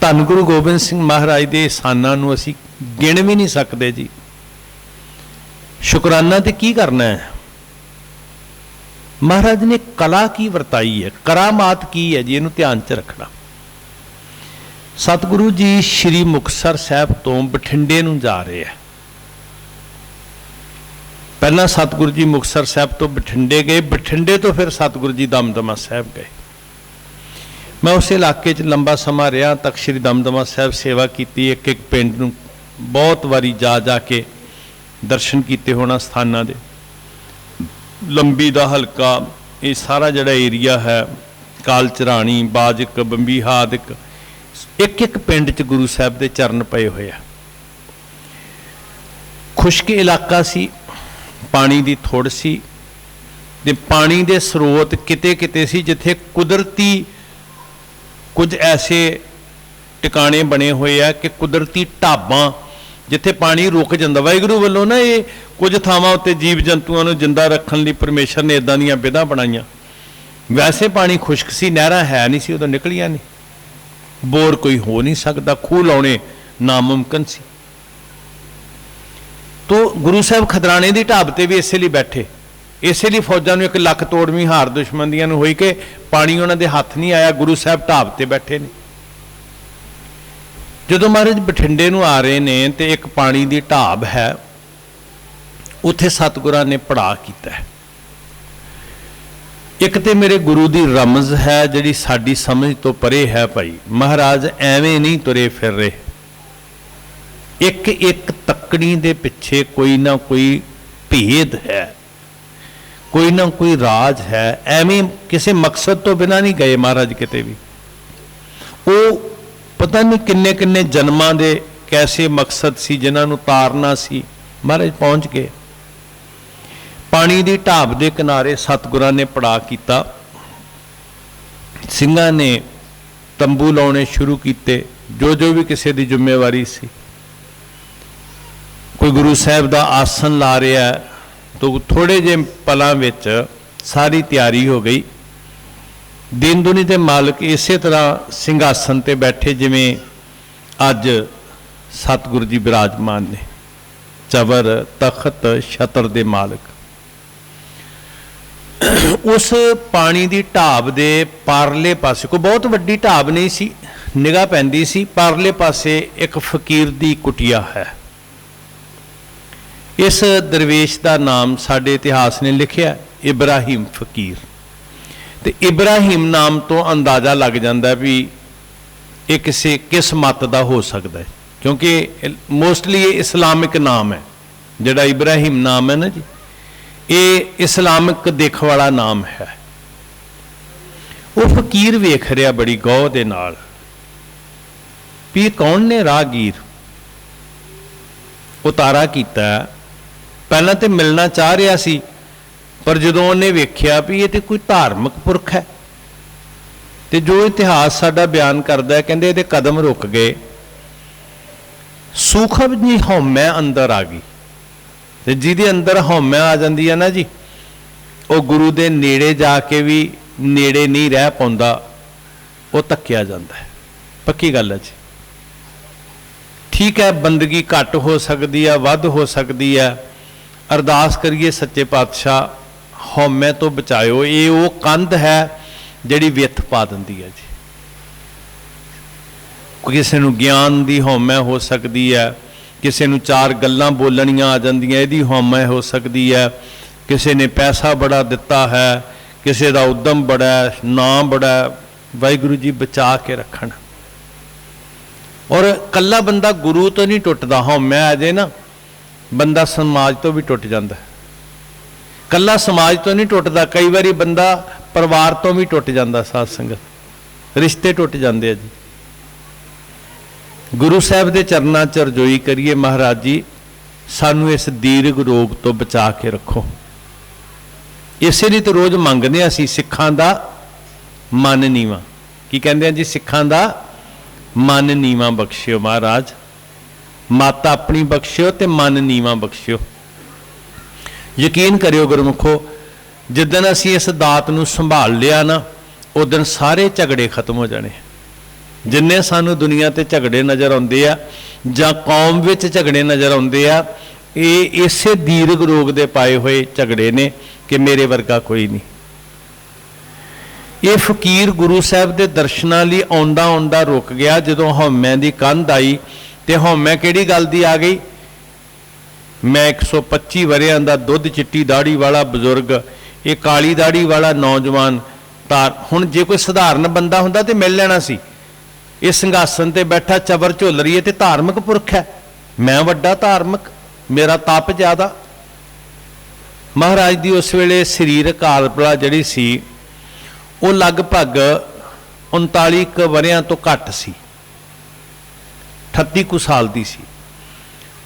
ਧੰਨ ਗੁਰੂ ਗੋਬਿੰਦ ਸਿੰਘ ਮਹਾਰਾਜ ਦੇ ਸਾਨਾਂ ਨੂੰ ਅਸੀਂ ਗਿਣ ਵੀ ਨਹੀਂ ਸਕਦੇ ਜੀ। ਸ਼ੁਕਰਾਨਾ ਤੇ ਕੀ ਕਰਨਾ ਹੈ? ਮਹਾਰਾਜ ਨੇ ਕਲਾ ਕੀ ਵਰਤਾਈ ਹੈ? ਕਰਾਮਾਤ ਕੀ ਹੈ ਜੀ? ਇਹਨੂੰ ਧਿਆਨ 'ਚ ਰੱਖਣਾ। ਸਤਿਗੁਰੂ ਜੀ ਸ੍ਰੀ ਮੁਕਤਸਰ ਸਾਹਿਬ ਤੋਂ ਬਠਿੰਡੇ ਨੂੰ ਜਾ ਰਹੇ ਹੈ। ਪਹਿਲਾਂ ਸਤਿਗੁਰੂ ਜੀ ਮੁਕਤਸਰ ਸਾਹਿਬ ਤੋਂ ਬਠਿੰਡੇ ਗਏ। ਬਠਿੰਡੇ ਤੋਂ ਫਿਰ ਸਤਿਗੁਰੂ ਜੀ ਦਮਦਮਾ ਸਾਹਿਬ ਗਏ। ਮੈਂ ਉਸ ਇਲਾਕੇ 'ਚ ਲੰਬਾ ਸਮਾਂ ਰਿਹਾ ਤੱਕ ਸ੍ਰੀ ਦਮਦਮਾ ਸਾਹਿਬ ਸੇਵਾ ਕੀਤੀ, ਇੱਕ ਇੱਕ ਪਿੰਡ ਨੂੰ ਬਹੁਤ ਵਾਰੀ ਜਾ ਜਾ ਕੇ ਦਰਸ਼ਨ ਕੀਤੇ ਹੋਣਾ ਸਥਾਨਾਂ ਦੇ। ਲੰਬੀ ਦਾ ਹਲਕਾ, ਇਹ ਸਾਰਾ ਜਿਹੜਾ ਏਰੀਆ ਹੈ, ਕਾਲਚਰਾਣੀ, ਬਾਜਕ ਬੰਬੀਹਾ ਆਦਿਕ ਇੱਕ ਇੱਕ ਪਿੰਡ 'ਚ ਗੁਰੂ ਸਾਹਿਬ ਦੇ ਚਰਨ ਪਏ ਹੋਏ ਆ। ਖੁਸ਼ਕ ਇਲਾਕਾ ਸੀ, ਪਾਣੀ ਦੀ ਥੋੜ ਸੀ, ਤੇ ਪਾਣੀ ਦੇ ਸਰੋਤ ਕਿਤੇ ਕਿਤੇ ਸੀ, ਜਿੱਥੇ ਕੁਦਰਤੀ ਕੁਝ ਐਸੇ ਟਿਕਾਣੇ ਬਣੇ ਹੋਏ ਆ ਕਿ ਕੁਦਰਤੀ ਢਾਬਾਂ ਜਿੱਥੇ ਪਾਣੀ ਰੁਕ ਜਾਂਦਾ। ਵਾਹਿਗੁਰੂ ਵੱਲੋਂ ਨਾ ਇਹ ਕੁਝ ਥਾਵਾਂ ਉੱਤੇ ਜੀਵ ਜੰਤੂਆਂ ਨੂੰ ਜਿੰਦਾ ਰੱਖਣ ਲਈ ਪਰਮੇਸ਼ਰ ਨੇ ਇਦਾਂ ਦੀਆਂ ਵਿਧਾਂ ਬਣਾਈਆਂ। ਵੈਸੇ ਪਾਣੀ ਖੁਸ਼ਕ ਸੀ, ਨਹਿਰਾਂ ਹੈ ਨਹੀਂ ਸੀ, ਉਦੋਂ ਨਿਕਲੀਆਂ ਨਹੀਂ। ਬੋਰ ਕੋਈ ਹੋ ਨਹੀਂ ਸਕਦਾ, ਖੂਹ ਲਾਉਣੇ ਨਾਮੁਮਕਨ ਸੀ। ਤੋ ਗੁਰੂ ਸਾਹਿਬ ਖਦਰਾਣੇ ਦੀ ਢਾਬ ਤੇ ਵੀ ਇਸੇ ਲਈ ਬੈਠੇ। ਇਸੇ ਲਈ ਫੌਜਾਂ ਨੂੰ ਇੱਕ ਲੱਖ ਤੋੜਵੀਂ ਹਾਰ ਦੁਸ਼ਮਣ ਦੀਆਂ ਨੂੰ ਹੋਈ ਕਿ ਪਾਣੀ ਉਹਨਾਂ ਦੇ ਹੱਥ ਨਹੀਂ ਆਇਆ, ਗੁਰੂ ਸਾਹਿਬ ਢਾਬ ਤੇ ਬੈਠੇ ਨੇ। ਜਦੋਂ ਮਹਾਰਾਜ ਬਠਿੰਡੇ ਨੂੰ ਆ ਰਹੇ ਨੇ ਤੇ ਇੱਕ ਪਾਣੀ ਦੀ ਢਾਬ ਹੈ, ਉੱਥੇ ਸਤਿਗੁਰਾਂ ਨੇ ਪੜਾ ਕੀਤਾ ਹੈ। ਇੱਕ ਤੇ ਮੇਰੇ ਗੁਰੂ ਦੀ ਰਮਜ਼ ਹੈ, ਜਿਹੜੀ ਸਾਡੀ ਸਮਝ ਤੋਂ ਪਰੇ ਹੈ ਭਾਈ। ਮਹਾਰਾਜ ਐਵੇਂ ਨਹੀਂ ਤੁਰੇ ਫਿਰ ਰਹੇ। ਇੱਕ ਇੱਕ ਤੱਕਣੀ ਦੇ ਪਿੱਛੇ ਕੋਈ ਨਾ ਕੋਈ ਭੇਦ ਹੈ। ਕੋਈ ਨਾ ਕੋਈ ਰਾਜ ਹੈ, ਐਵੇਂ ਕਿਸੇ ਮਕਸਦ ਤੋਂ ਬਿਨਾ ਨਹੀਂ ਗਏ ਮਹਾਰਾਜ ਕਿਤੇ ਵੀ। ਉਹ ਪਤਾ ਨਹੀਂ ਕਿੰਨੇ ਕਿੰਨੇ ਜਨਮਾਂ ਦੇ ਕੈਸੇ ਮਕਸਦ ਸੀ, ਜਿਨ੍ਹਾਂ ਨੂੰ ਤਾਰਨਾ ਸੀ। ਮਹਾਰਾਜ ਪਹੁੰਚ ਗਏ। ਪਾਣੀ ਦੀ ਢਾਬ ਦੇ ਕਿਨਾਰੇ ਸਤਿਗੁਰਾਂ ਨੇ ਪੜਾ ਕੀਤਾ। ਸਿੰਘਾਂ ਨੇ ਤੰਬੂ ਲਾਉਣੇ ਸ਼ੁਰੂ ਕੀਤੇ। ਜੋ ਜੋ ਵੀ ਕਿਸੇ ਦੀ ਜ਼ਿੰਮੇਵਾਰੀ ਸੀ। ਕੋਈ ਗੁਰੂ ਸਾਹਿਬ ਦਾ ਆਸਨ ਲਾ ਰਿਹਾ ਤਾਂ ਥੋੜੇ ਜਿਹੇ ਪਲਾਂ ਵਿੱਚ ਸਾਰੀ ਤਿਆਰੀ ਹੋ ਗਈ। ਦਿਨ ਦੁਨੀ ਦੇ ਮਾਲਕ ਇਸੇ ਤਰ੍ਹਾਂ ਸਿੰਘਾਸਨ ਤੇ ਬੈਠੇ ਜਿਵੇਂ ਅੱਜ ਸਤਿਗੁਰੂ ਜੀ ਬਿਰਾਜਮਾਨ ਨੇ। ਚਵਰ, ਤਖਤ, ਛਤਰ ਦੇ ਮਾਲਕ। ਉਸ ਪਾਣੀ ਦੀ ਢਾਬ ਦੇ ਪਰਲੇ ਪਾਸੇ, ਕੋਈ ਬਹੁਤ ਵੱਡੀ ਢਾਬ ਨਹੀਂ ਸੀ, ਨਿਗਾਹ ਪੈਂਦੀ ਸੀ, ਪਰਲੇ ਪਾਸੇ ਇੱਕ ਫਕੀਰ ਦੀ ਕੁਟਿਆ ਹੈ। ਇਸ ਦਰਵੇਸ਼ ਦਾ ਨਾਮ ਸਾਡੇ ਇਤਿਹਾਸ ਨੇ ਲਿਖਿਆ, ਇਬਰਾਹੀਮ ਫਕੀਰ। ਤੇ ਇਬਰਾਹੀਮ ਨਾਮ ਤੋਂ ਅੰਦਾਜ਼ਾ ਲੱਗ ਜਾਂਦਾ ਵੀ ਇਹ ਕਿਸੇ ਕਿਸ ਮਤ ਦਾ ਹੋ ਸਕਦਾ ਹੈ, ਕਿਉਂਕਿ ਮੋਸਟਲੀ ਇਹ ਇਸਲਾਮਿਕ ਨਾਮ ਹੈ, ਜਿਹੜਾ ਇਬਰਾਹੀਮ ਨਾਮ ਹੈ ਨਾ ਜੀ, ਇਹ ਇਸਲਾਮਿਕ ਦੇਖ ਵਾਲਾ ਨਾਮ ਹੈ। ਉਹ ਫਕੀਰ ਵੇਖ ਰਿਹਾ ਬੜੀ ਗੌਰ ਦੇ ਨਾਲ, ਵੀ ਕੌਣ ਨੇ ਰਾਹਗੀਰ? ਉਤਾਰਾ ਕੀਤਾ ਪਹਿਲਾਂ ਤੇ ਮਿਲਣਾ ਚਾਹ ਰਿਹਾ ਸੀ, ਪਰ ਜਦੋਂ ਉਹਨੇ ਵੇਖਿਆ ਵੀ ਇਹ ਤੇ ਕੋਈ ਧਾਰਮਿਕ ਪੁਰਖ ਹੈ, ਤੇ ਜੋ ਇਤਿਹਾਸ ਸਾਡਾ ਬਿਆਨ ਕਰਦਾ ਹੈ, ਕਹਿੰਦੇ ਇਹਦੇ ਕਦਮ ਰੁਕ ਗਏ। ਸੂਖਬ ਜੀ ਹਉਮੈ ਅੰਦਰ ਆ ਗਈ। ਤੇ ਜਿਹਦੇ ਅੰਦਰ ਹਉਮੈ ਆ ਜਾਂਦੀ ਹੈ ਨਾ ਜੀ, ਉਹ ਗੁਰੂ ਦੇ ਨੇੜੇ ਜਾ ਕੇ ਵੀ ਨੇੜੇ ਨਹੀਂ ਰਹਿ ਪਾਉਂਦਾ, ਉਹ ਤੱਕਿਆ ਜਾਂਦਾ ਹੈ। ਪੱਕੀ ਗੱਲ ਹੈ ਜੀ। ਠੀਕ ਹੈ, ਬੰਦਗੀ ਘੱਟ ਹੋ ਸਕਦੀ ਹੈ ਵੱਧ ਹੋ ਸਕਦੀ ਹੈ ਅਰਦਾਸ ਕਰੀਏ ਸੱਚੇ ਪਾਤਸ਼ਾਹ ਹਉਮੈ ਤੋਂ ਬਚਾਇਓ। ਇਹ ਉਹ ਕੰਧ ਹੈ ਜਿਹੜੀ ਵਿੱਥ ਪਾ ਦਿੰਦੀ ਹੈ ਜੀ। ਕਿਸੇ ਨੂੰ ਗਿਆਨ ਦੀ ਹਉਮੈ ਹੋ ਸਕਦੀ ਹੈ, ਕਿਸੇ ਨੂੰ ਚਾਰ ਗੱਲਾਂ ਬੋਲਣੀਆਂ ਆ ਜਾਂਦੀਆਂ, ਇਹਦੀ ਹਉਮੈ ਹੋ ਸਕਦੀ ਹੈ। ਕਿਸੇ ਨੇ ਪੈਸਾ ਬੜਾ ਦਿੱਤਾ ਹੈ, ਕਿਸੇ ਦਾ ਉਦਮ ਬੜਾ ਹੈ, ਨਾਮ ਬੜਾ ਹੈ, ਵਾਹਿਗੁਰੂ ਜੀ ਬਚਾ ਕੇ ਰੱਖਣ। ਔਰ ਕੱਲਾ ਬੰਦਾ ਗੁਰੂ ਤੋਂ ਨਹੀਂ ਟੁੱਟਦਾ ਹਉਮੈ ਆ ਜੇ ਨਾ ਬੰਦਾ ਸਮਾਜ ਤੋਂ ਵੀ ਟੁੱਟ ਜਾਂਦਾ ਕੱਲਾ ਸਮਾਜ ਤੋਂ ਨਹੀਂ ਟੁੱਟਦਾ, ਕਈ ਵਾਰੀ ਬੰਦਾ ਪਰਿਵਾਰ ਤੋਂ ਵੀ ਟੁੱਟ ਜਾਂਦਾ ਸਾਧ ਸੰਗਤ। ਰਿਸ਼ਤੇ ਟੁੱਟ ਜਾਂਦੇ ਆ ਜੀ। ਗੁਰੂ ਸਾਹਿਬ ਦੇ ਚਰਨਾਂ 'ਚ ਰਜੋਈ ਕਰੀਏ ਮਹਾਰਾਜ ਜੀ, ਸਾਨੂੰ ਇਸ ਦੀਰਘ ਰੋਗ ਤੋਂ ਬਚਾ ਕੇ ਰੱਖੋ। ਇਸੇ ਲਈ ਤਾਂ ਰੋਜ਼ ਮੰਗਦੇ ਆ ਅਸੀਂ ਸਿੱਖਾਂ ਦਾ ਮਨ ਨੀਵਾ। ਕੀ ਕਹਿੰਦੇ ਆ ਜੀ? ਸਿੱਖਾਂ ਦਾ ਮਨ ਨੀਵਾ ਬਖਸ਼ਿਓ ਮਹਾਰਾਜ। ਮਾਤਾ ਆਪਣੀ ਬਖਸ਼ਿਓ ਤੇ ਮਨ ਨੀਵਾ ਬਖਸ਼ਿਓ। ਯਕੀਨ ਕਰਿਓ ਗੁਰਮੁਖੋ ਜਿੱਦਨ ਅਸੀਂ ਇਸ ਦਾਤ ਨੂੰ ਸੰਭਾਲ ਲਿਆ ਨਾ, ਉਦੋਂ ਸਾਰੇ ਝਗੜੇ ਖਤਮ ਹੋ ਜਾਣੇ। ਜਿੰਨੇ ਸਾਨੂੰ ਦੁਨੀਆ ਤੇ ਝਗੜੇ ਨਜ਼ਰ ਆਉਂਦੇ ਆ, ਜਾਂ ਕੌਮ ਵਿੱਚ ਝਗੜੇ ਨਜ਼ਰ ਆਉਂਦੇ ਆ, ਇਹ ਇਸੇ ਦੀਰਘ ਰੋਗ ਦੇ ਪਾਏ ਹੋਏ ਝਗੜੇ ਨੇ ਕਿ ਮੇਰੇ ਵਰਗਾ ਕੋਈ ਨਹੀਂ। ਇਹ ਫਕੀਰ ਗੁਰੂ ਸਾਹਿਬ ਦੇ ਦਰਸ਼ਨਾਂ ਲਈ ਆਉਂਦਾ ਆਉਂਦਾ ਰੁਕ ਗਿਆ ਜਦੋਂ ਹਉਮੈ ਦੀ ਕੰਧ ਆਈ ਤੇ ਹਉਮੈ ਕਿਹੜੀ ਗੱਲ ਦੀ ਆ ਗਈ? ਮੈਂ 125 ਵਰਿਆਂ ਦਾ ਦੁੱਧ ਚਿੱਟੀ ਦਾੜੀ ਵਾਲਾ ਬਜ਼ੁਰਗ, ਇਹ ਕਾਲੀ ਦਾੜੀ ਵਾਲਾ ਨੌਜਵਾਨ ਤਾਂ ਹੁਣ ਜੇ ਕੋਈ ਸਧਾਰਨ ਬੰਦਾ ਹੁੰਦਾ ਤੇ ਮਿਲ ਲੈਣਾ ਸੀ। ਇਹ ਸਿੰਘਾਸਨ ਤੇ ਬੈਠਾ ਚਬਰ ਝੋਲ ਰਹੀ ਹੈ ਤੇ ਧਾਰਮਿਕ ਪੁਰਖ ਹੈ। ਮੈਂ ਵੱਡਾ ਧਾਰਮਿਕ, ਮੇਰਾ ਤਪ ਜ਼ਿਆਦਾ। ਮਹਾਰਾਜ ਦੀ ਉਸ ਵੇਲੇ ਸਰੀਰਕ ਆਲਪਲਾ ਜਿਹੜੀ ਸੀ, ਉਹ ਲਗਭਗ 39 ਕੁ ਵਰਿਆਂ ਤੋਂ ਘੱਟ ਸੀ। 38 ਕੁ ਸਾਲ ਦੀ ਸੀ।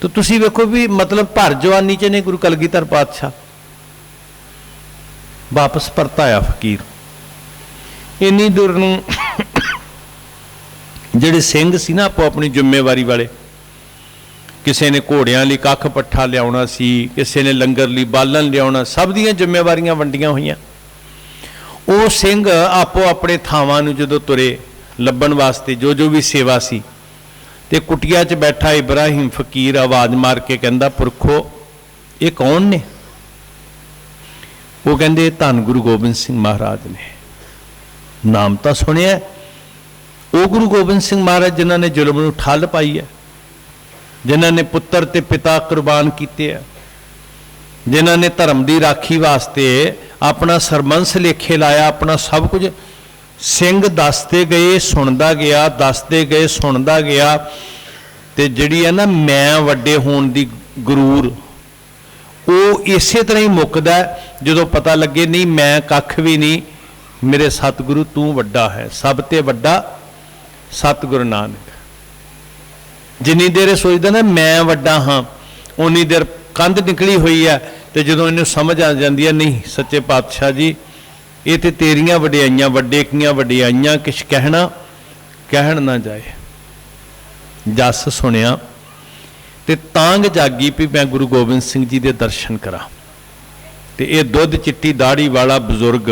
ਤਾਂ ਤੁਸੀਂ ਵੇਖੋ ਵੀ ਮਤਲਬ ਭਰ ਜਵਾਨੀ ਚ ਨੇ ਗੁਰੂ ਕਲਗੀਧਰ ਪਾਤਸ਼ਾਹ ਵਾਪਸ ਪਰਤਾਇਆ ਫਕੀਰ। ਇੰਨੀ ਦੂਰ ਨੂੰ ਜਿਹੜੇ ਸਿੰਘ ਸੀ ਨਾ ਆਪੋ ਆਪਣੀ ਜ਼ਿੰਮੇਵਾਰੀ ਵਾਲੇ, ਕਿਸੇ ਨੇ ਘੋੜਿਆਂ ਲਈ ਕੱਖ ਪੱਠਾ ਲਿਆਉਣਾ ਸੀ, ਕਿਸੇ ਨੇ ਲੰਗਰ ਲਈ ਬਾਲਣ ਲਿਆਉਣਾ, ਸਭ ਦੀਆਂ ਜ਼ਿੰਮੇਵਾਰੀਆਂ ਵੰਡੀਆਂ ਹੋਈਆਂ। ਉਹ ਸਿੰਘ ਆਪੋ ਆਪਣੇ ਥਾਵਾਂ ਨੂੰ ਜਦੋਂ ਤੁਰੇ, ਲੱਭਣ ਵਾਸਤੇ ਜੋ ਜੋ ਵੀ ਸੇਵਾ ਸੀ ਤੇ ਕੁਟਿਆ 'ਚ ਬੈਠਾ ਇਬਰਾਹਿਮ ਫਕੀਰ ਆਵਾਜ਼ ਮਾਰ ਕੇ ਕਹਿੰਦਾ, ਪੁਰਖੋ, ਇਹ ਕੌਣ ਨੇ? ਉਹ ਕਹਿੰਦੇ ਧੰਨ ਗੁਰੂ ਗੋਬਿੰਦ ਸਿੰਘ ਮਹਾਰਾਜ ਨੇ। ਨਾਮ ਤਾਂ ਸੁਣਿਆ ਉਹ ਗੁਰੂ ਗੋਬਿੰਦ ਸਿੰਘ ਮਹਾਰਾਜ ਜਿਨ੍ਹਾਂ ਨੇ ਜ਼ੁਲਮ ਨੂੰ ਠੱਲ ਪਾਈ ਹੈ, ਜਿਨ੍ਹਾਂ ਨੇ ਪੁੱਤਰ ਤੇ ਪਿਤਾ ਕੁਰਬਾਨ ਕੀਤੇ ਆ ਜਿਨ੍ਹਾਂ ਨੇ ਧਰਮ ਦੀ ਰਾਖੀ ਵਾਸਤੇ ਆਪਣਾ ਸਰਮੰਸ ਲੇਖੇ ਲਾਇਆ, ਆਪਣਾ ਸਭ ਕੁਝ ਸਿੰਘ ਦੱਸਦੇ ਗਏ, ਸੁਣਦਾ ਗਿਆ, ਦੱਸਦੇ ਗਏ, ਸੁਣਦਾ ਗਿਆ। ਤੇ ਜਿਹੜੀ ਹੈ ਨਾ ਮੈਂ ਵੱਡੇ ਹੋਣ ਦੀ ਗਰੂਰ, ਉਹ ਇਸੇ ਤਰ੍ਹਾਂ ਹੀ ਮੁੱਕਦਾ ਜਦੋਂ ਪਤਾ ਲੱਗੇ, ਨਹੀਂ, ਮੈਂ ਕੱਖ ਵੀ ਨਹੀਂ, ਮੇਰੇ ਸਤਿਗੁਰੂ ਤੂੰ ਵੱਡਾ ਹੈ, ਸਭ ਤੇ ਵੱਡਾ ਸਤਿਗੁਰੂ ਨਾਨਕ। ਜਿੰਨੀ ਦੇਰ ਇਹ ਸੋਚਦਾ ਨਾ, ਮੈਂ ਵੱਡਾ ਹਾਂ ਉਨੀ ਦੇਰ ਕੰਧ ਨਿਕਲੀ ਹੋਈ ਹੈ, ਤੇ ਜਦੋਂ ਇਹਨੂੰ ਸਮਝ ਆ ਜਾਂਦੀ ਹੈ, ਨਹੀਂ, ਸੱਚੇ ਪਾਤਸ਼ਾਹ ਜੀ ਇਹ ਤੇ ਤੇਰੀਆਂ ਵਡਿਆਈਆਂ ਵੱਡੇ ਕੀਆਂ ਵਡਿਆਈਆਂ, ਕਿਛ ਕਹਿਣਾ, ਕਹਿਣ ਨਾ ਜਾਏ। ਜਸ ਸੁਣਿਆ, ਤੇ ਤਾਂਗ ਜਾਗੀ ਵੀ ਮੈਂ ਗੁਰੂ ਗੋਬਿੰਦ ਸਿੰਘ ਜੀ ਦੇ ਦਰਸ਼ਨ ਕਰਾਂ। ਤੇ ਇਹ ਦੁੱਧ ਚਿੱਟੀ ਦਾੜੀ ਵਾਲਾ ਬਜ਼ੁਰਗ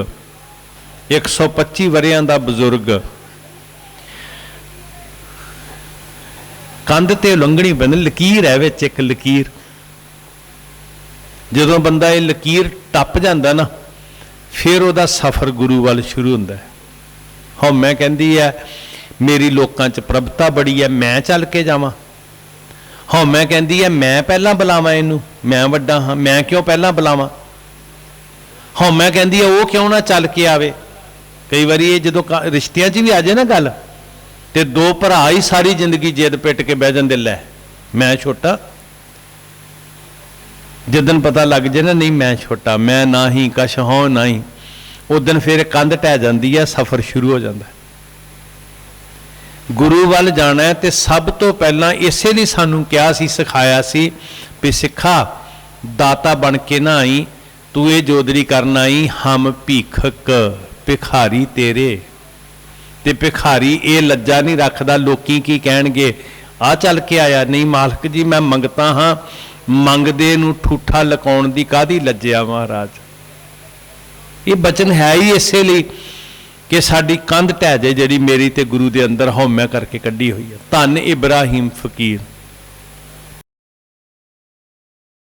125 ਵਰਿਆਂ ਦਾ ਬਜ਼ੁਰਗ, ਕੰਧ ਤੇ ਲੰਗਣੀ ਬੰਨ ਲਕੀਰ ਹੈ ਵਿੱਚ ਇੱਕ ਲਕੀਰ। ਜਦੋਂ ਬੰਦਾ ਇਹ ਲਕੀਰ ਟੱਪ ਜਾਂਦਾ ਨਾ ਫਿਰ ਉਹਦਾ ਸਫ਼ਰ ਗੁਰੂ ਵੱਲ ਸ਼ੁਰੂ ਹੁੰਦਾ ਹੈ। ਹਾਂ ਮੈਂ ਕਹਿੰਦੀ ਹੈ, ਮੇਰੀ ਲੋਕਾਂ 'ਚ ਪ੍ਰਭਤਾ ਬੜੀ ਹੈ, ਮੈਂ ਚੱਲ ਕੇ ਜਾਵਾਂ। ਹਾਂ ਮੈਂ ਕਹਿੰਦੀ ਹੈ, ਮੈਂ ਪਹਿਲਾਂ ਬੁਲਾਵਾਂ ਇਹਨੂੰ, ਮੈਂ ਵੱਡਾ ਹਾਂ, ਮੈਂ ਕਿਉਂ ਪਹਿਲਾਂ ਬੁਲਾਵਾਂ? ਹਾਂ ਮੈਂ ਕਹਿੰਦੀ ਹੈ, ਉਹ ਕਿਉਂ ਨਾ ਚੱਲ ਕੇ ਆਵੇ? ਕਈ ਵਾਰੀ ਇਹ ਜਦੋਂ ਕ- ਰਿਸ਼ਤਿਆਂ 'ਚ ਵੀ ਆ ਜਾਏ ਨਾ ਗੱਲ, ਤੇ ਦੋ ਭਰਾ ਹੀ ਸਾਰੀ ਜ਼ਿੰਦਗੀ ਜਿੱਦ ਪਿੱਟ ਕੇ ਬਹਿ ਜਾਂਦੇ, ਲੈ, ਮੈਂ ਛੋਟਾ ਜਿੱਦਨ ਪਤਾ ਲੱਗ ਜੇ ਨਾ, ਨਹੀਂ ਮੈਂ ਛੋਟਾ, ਮੈਂ ਨਾ ਹੀ ਕਛ ਹਾਂ। ਨਹੀਂ ਉਦੋਂ ਫਿਰ ਕੰਧ ਟਹਿ ਜਾਂਦੀ ਹੈ, ਸਫ਼ਰ ਸ਼ੁਰੂ ਹੋ ਜਾਂਦਾ ਗੁਰੂ ਵੱਲ ਜਾਣਾ ਹੈ ਤੇ ਸਭ ਤੋਂ ਪਹਿਲਾਂ ਇਸੇ ਲਈ ਸਾਨੂੰ ਕਿਹਾ ਸੀ, ਸਿਖਾਇਆ ਸੀ ਵੀ ਸਿੱਖਾ, ਦਾਤਾ ਬਣ ਕੇ ਨਾ ਆਈ, ਤੂੰ ਇਹ ਜੋਦਰੀ ਕਰਨ ਆਈ, ਹਮ ਭੀਖਕ, ਭਿਖਾਰੀ ਤੇਰੇ। ਤੇ ਭਿਖਾਰੀ ਇਹ ਲੱਜਾ ਨਹੀਂ ਰੱਖਦਾ, ਲੋਕੀ ਕੀ ਕਹਿਣਗੇ? ਆ ਚੱਲ ਕੇ ਆਇਆ, ਨਹੀਂ ਮਾਲਕ ਜੀ, ਮੈਂ ਮੰਗਤਾ ਹਾਂ ਮੰਗਦੇ ਨੂੰ ਠੂਠਾ ਲਕਾਉਣ ਦੀ ਕਾਦੀ ਲੱਜਿਆ ਮਹਾਰਾਜ? ਇਹ ਬਚਨ ਹੈ ਹੀ ਇਸੇ ਲਈ ਕਿ ਸਾਡੀ ਕੰਧ ਢਹਿ ਜੇ ਜਿਹੜੀ ਮੇਰੀ ਤੇ ਗੁਰੂ ਦੇ ਅੰਦਰ ਹਉਮੈ ਕਰਕੇ ਕੱਢੀ ਹੋਈ ਹੈ ਧੰਨ ਇਬਰਾਹੀਮ ਫਕੀਰ।